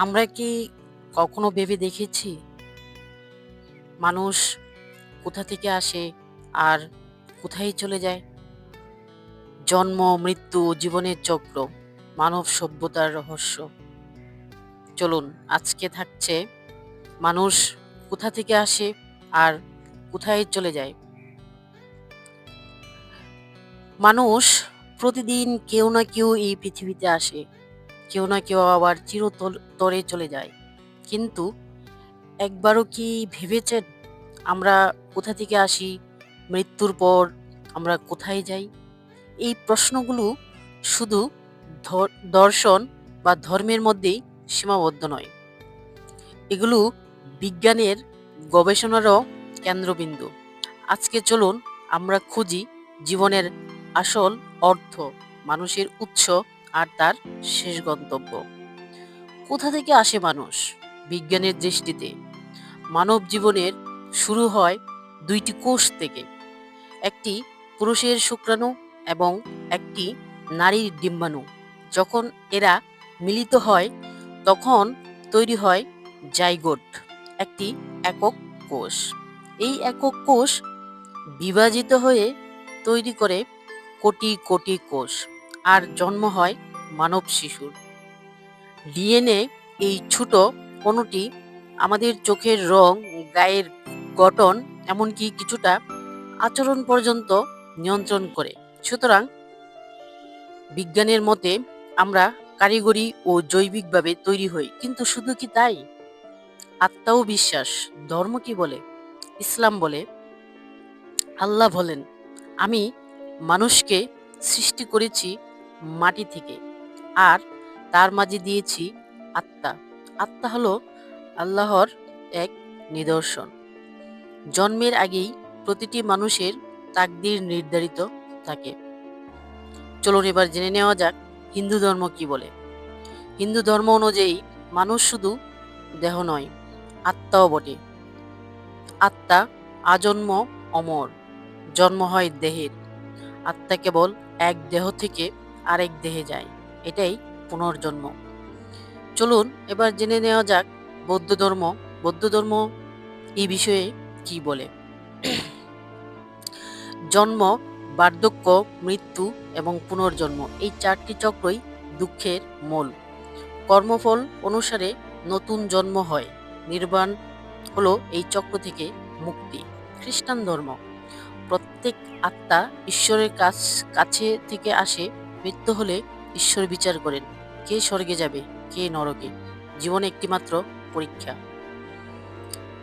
আমরা কি কখনো ভেবে দেখেছি? মানুষ কোথা থেকে আসে আর কোথায় চলে যায়? জন্ম, মৃত্যু জীবনের চক্র, মানব সভ্যতার রহস্য। চলুন, আজকে থাকছে মানুষ কোথা থেকে আসে আর কোথায় চলে যায়? মানুষ প্রতিদিন কেউ না কেউ এই পৃথিবীতে আসে। কেউ না কেউ আবার চিরতরে চলে যায়। কিন্তু একবারও কি ভেবেছেন আমরা কোথা থেকে আসি, মৃত্যুর পর আমরা কোথায় যাই? এই প্রশ্নগুলো শুধু দর্শন বা ধর্মের মধ্যেই সীমাবদ্ধ নয়। এগুলো বিজ্ঞানের গবেষণারও কেন্দ্রবিন্দু। আজকে চলুন আমরা খুঁজি জীবনের আসল অর্থ, মানুষের উৎস আর তার শেষ গন্তব্য। কোথা থেকে আসে মানুষ? বিজ্ঞানের দৃষ্টিতে। মানব জীবনের শুরু হয় দুইটি কোষ থেকে। একটি পুরুষের শুক্রাণু এবং একটি নারীর ডিম্বাণু। যখন এরা মিলিত হয়, তখন তৈরি হয় জাইগোট, একটি একক কোষ। এই একক কোষ বিভাজিত হয়ে তৈরি করে কোটি কোটি কোষ। আর জন্ম হয় মানব শিশুর। ডিএনএ এই ছোট অণুটি আমাদের চোখের রং, গায়ের গঠন, এমনকি কিছুটা আচরণ পর্যন্ত নিয়ন্ত্রণ করে। সুতরাং বিজ্ঞানের মতে আমরা কারিগরি ও জৈবিকভাবে তৈরি হই, কিন্তু শুধু কি তাই? আত্মাও বিশ্বাস, ধর্ম কি বলে? ইসলাম বলে, আল্লাহ বলেন, আমি মানুষকে সৃষ্টি করেছি মাটি থেকে। আর তার মাঝে দিয়েছি আত্মা। আত্মা হলো আল্লাহর এক নিদর্শন। জন্মের আগেই প্রতিটি মানুষের তাকদির নির্ধারিত থাকে। চলুন এবার জেনে নেওয়া যাক হিন্দু ধর্ম কি বলে। হিন্দু ধর্ম অনুযায়ী মানুষ শুধু দেহ নয়, আত্মাও বটে। আত্মা আজন্ম অমর, জন্ম হয় দেহের। আত্মা কেবল এক দেহ থেকে আরেক দেহে যায়। এটাই পুনর্জন্ম। চলুন, এবার জেনে নেওয়া যাক বৌদ্ধ ধর্ম। বৌদ্ধ ধর্ম এই বিষয়ে কি বলে? জন্ম, বার্ধক্য, মৃত্যু এবং পুনর্জন্ম এই চারটি চক্রই দুঃখের মূল। কর্মফল অনুসারে নতুন জন্ম হয়। নির্বাণ হলো এই চক্র থেকে মুক্তি। খ্রিস্টান ধর্ম, প্রত্যেক আত্মা ঈশ্বরের কাছ, কাছে থেকে আসে, মৃত্যু হলে ঈশ্বর বিচার করেন। কে স্বর্গে যাবে, কে নরকে? জীবনে একটিমাত্র পরীক্ষা।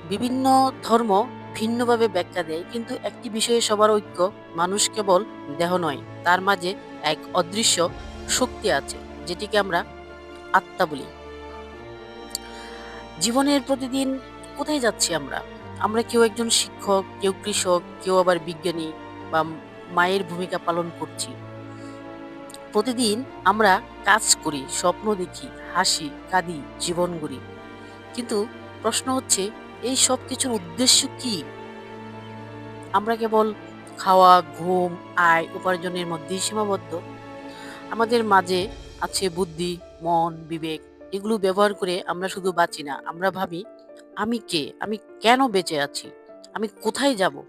বিভিন্ন ধর্ম ভিন্নভাবে ব্যাখ্যা দেয়, কিন্তু একটি বিষয়ে সবার ঐক্য, মানুষ কেবল দেহ নয়, তার মাঝে এক অদৃশ্য শক্তি আছে, যেটিকে আমরা আত্মা বলি। জীবনের প্রতিদিন কোথায় যাচ্ছি আমরা? আমরা কেউ একজন শিক্ষক, কেউ কৃষক, কেউ আবার বিজ্ঞানী বা মায়ের ভূমিকা পালন করছি। প্রতিদিন আমরা কাজ করি, স্বপ্ন দেখি, হাসি, কাঁদি, জীবন গড়ি। কিন্তু প্রশ্ন হচ্ছে, এই সব কিছুর উদ্দেশ্য কি? আমরা কেবল খাওয়া, ঘুম, আয় উপার্জনের মধ্যেই সীমাবদ্ধ। আমাদের মাঝে আছে বুদ্ধি, মন, বিবেক। এগুলো ব্যবহার করে আমরা শুধু বাঁচি না। আমরা ভাবি, আমি কে? আমি কেন বেঁচে আছি? আমি কোথায় যাব?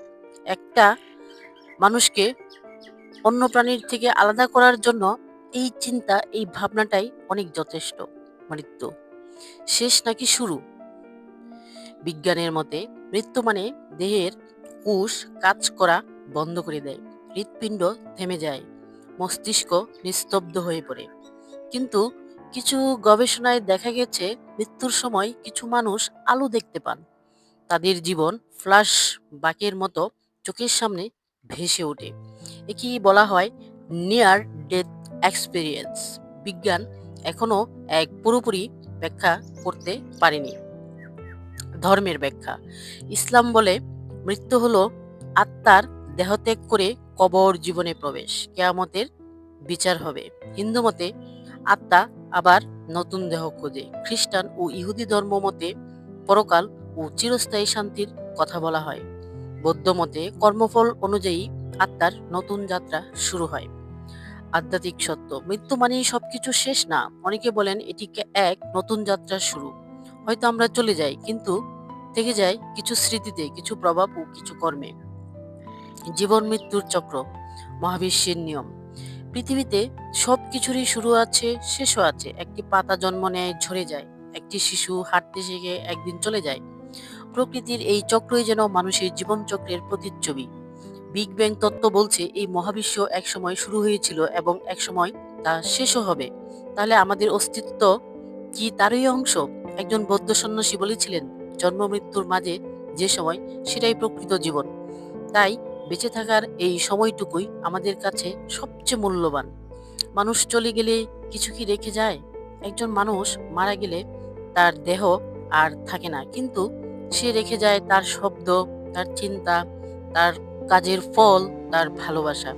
একটা মানুষকে অন্য প্রাণীর থেকে আলাদা করার জন্য এই চিন্তা, এই ভাবনাটাই অনেক যথেষ্ট। মৃত্যু। শেষ নাকি শুরু? বিজ্ঞানের মতে মৃত্যু মানে দেহের কোষ কাজ করা বন্ধ করে দেয়। হৃৎপিণ্ড থেমে যায়। মস্তিষ্ক নিস্তব্ধ হয়ে পড়ে। কিন্তু কিছু গবেষণায় দেখা গেছে, মৃত্যুর সময় কিছু মানুষ আলো দেখতে পান। তাদের জীবন ফ্ল্যাশ বাকের মতো চোখের সামনে ভেসে ওঠে। একে বলা হয় নিয়ার ডেথ এক্সপিরিয়েন্স বিজ্ঞান এখনও এক পুরোপুরি ব্যাখ্যা করতে পারেনি। ধর্মের ব্যাখ্যা। ইসলাম বলে মৃত্যু হলো আত্মার দেহত্যাগ করে কবর জীবনে প্রবেশ। কেয়ামতের বিচার হবে। হিন্দু মতে আত্মা আবার নতুন দেহ খোঁজে। খ্রিস্টান ও ইহুদি ধর্ম মতে পরকাল ও চিরস্থায়ী শান্তির কথা বলা হয়। বৌদ্ধ মতে কর্মফল অনুযায়ী আত্মার নতুন যাত্রা শুরু হয়। আধ্যাত্মিক সত্য, মৃত্যু মানেই সবকিছু শেষ না। অনেকে বলেন এটিকে এক নতুন যাত্রার শুরু। হয়তো আমরা চলে যাই, কিন্তু থেকে যায় কিছু স্মৃতিতে, কিছু প্রভাব ও কিছু কর্মে। জীবন মৃত্যুর চক্র, মহাবিশ্বের নিয়ম। পৃথিবীতে সব কিছুরই শুরু আছে, শেষও আছে। একটি পাতা জন্ম নেয়, ঝরে যায়। একটি শিশু হাঁটতে শিখে, একদিন চলে যায়। প্রকৃতির এই চক্রই যেন মানুষের জীবন চক্রের প্রতিচ্ছবি। বিগ ব্যাং তত্ত্ব বলছে, এই মহাবিশ্ব একসময় শুরু হয়েছিল এবং একসময় তা শেষও হবে। তাহলে আমাদের অস্তিত্ব কি তারই অংশ? একজন বৌদ্ধ সন্ন্যাসী বলেছিলেন, জন্ম মৃত্যুর মাঝে যে সময় সেটাই প্রকৃত জীবন। তাই বেঁচে থাকার এই সময়টুকুই আমাদের কাছে সবচেয়ে মূল্যবান। মানুষ চলে গেলে কিছু কি রেখে যায়? একজন মানুষ মারা গেলে তার দেহ আর থাকে না। কিন্তু সে রেখে যায় তার শব্দ, তার চিন্তা, তার কাজের ফল, তার ভালোবাসা।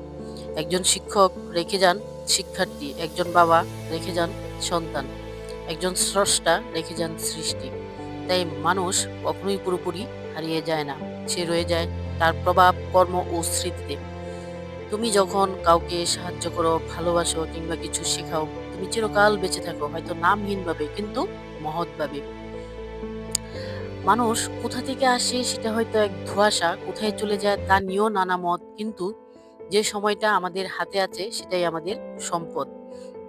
একজন শিক্ষক রেখে যান শিক্ষার্থী, একজন বাবা রেখে যান সন্তান, একজন স্রষ্টা রেখে যান সৃষ্টি। তাই মানুষ কখনোই পুরোপুরি হারিয়ে যায় না, সে রয়ে যায় তার প্রভাব, কর্ম ও স্মৃতিতে। তুমি যখন কাউকে সাহায্য করো, ভালোবাসো কিংবা কিছু শেখাও, তুমি চিরকাল বেঁচে থাকো, হয়তো নামহীনভাবে, কিন্তু মহৎভাবে। মানুষ কোথা থেকে আসে সেটা হয়তো এক ধোঁয়াশা, কোথায় চলে যায় তা নিয়েও নানা মত, কিন্তু যে সময়টা আমাদের হাতে আছে সেটাই আমাদের সম্পদ।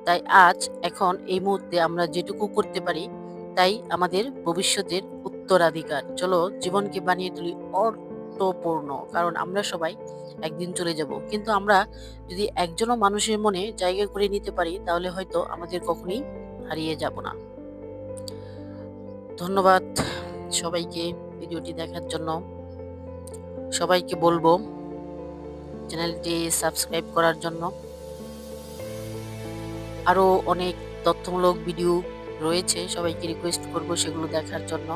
তাই আজ, এখন, এই মুহূর্তে আমরা যেটুকু করতে পারি, তাই আমাদের ভবিষ্যতের উত্তরাধিকার। চলো, জীবনকে বানিয়ে তুলি অর্থপূর্ণ, কারণ আমরা সবাই একদিন চলে যাব। কিন্তু আমরা যদি একজনও মানুষের মনে জায়গা করে নিতে পারি, তাহলে হয়তো আমাদের কখনোই হারিয়ে যাব না। ধন্যবাদ। সবাইকে ভিডিওটি দেখার জন্য সবাইকে বলব, চ্যানেলটি সাবস্ক্রাইব করার জন্য। আরও অনেক তথ্যমূলক ভিডিও রয়েছে, সবাইকে রিকোয়েস্ট করব সেগুলো দেখার জন্য।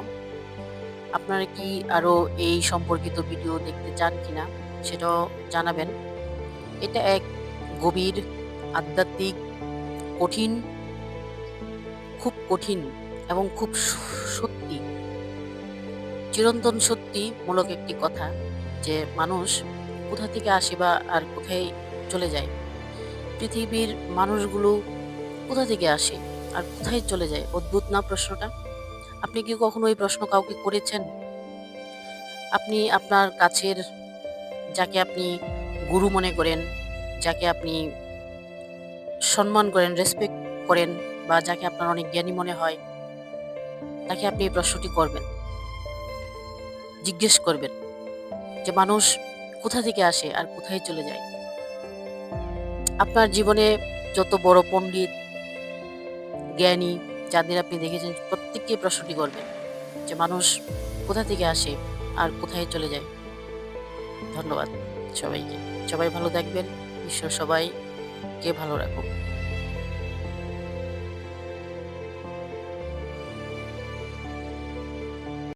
আপনারা কি আরও এই সম্পর্কিত ভিডিও দেখতে চান কিনা সেটাও জানাবেন। এটা এক গভীর, আধ্যাত্মিক, কঠিন, খুব কঠিন এবং খুব সত্যি চিরন্তন সত্যি মূলক একটি কথা, যে মানুষ কোথা থেকে আসে বা আর কোথায় চলে যায়? পৃথিবীর মানুষগুলো কোথা থেকে আসে আর কোথায় চলে যায়? অদ্ভুত না প্রশ্নটা? আপনি কি কখনো এই প্রশ্ন কাউকে করেছেন? আপনি আপনার কাছের যাকে আপনি গুরু মনে করেন, যাকে আপনি সম্মান করেন রেসপেক্ট করেন বা যাকে আপনার অনেক জ্ঞানী মনে হয়, তাকে আপনি এই প্রশ্নটি করবেন। জিজ্ঞেস করবেন যে, মানুষ কোথা থেকে আসে আর কোথায় চলে যায়? আপনার জীবনে যত বড় পণ্ডিত, জ্ঞানী, যাদের আপনি দেখেছেন, প্রত্যেককে প্রশ্নটি করবেন যে, মানুষ কোথা থেকে আসে আর কোথায় চলে যায়? ধন্যবাদ সবাইকে। সবাই ভালো থাকবেন। ঈশ্বর সবাইকে ভালো রাখুন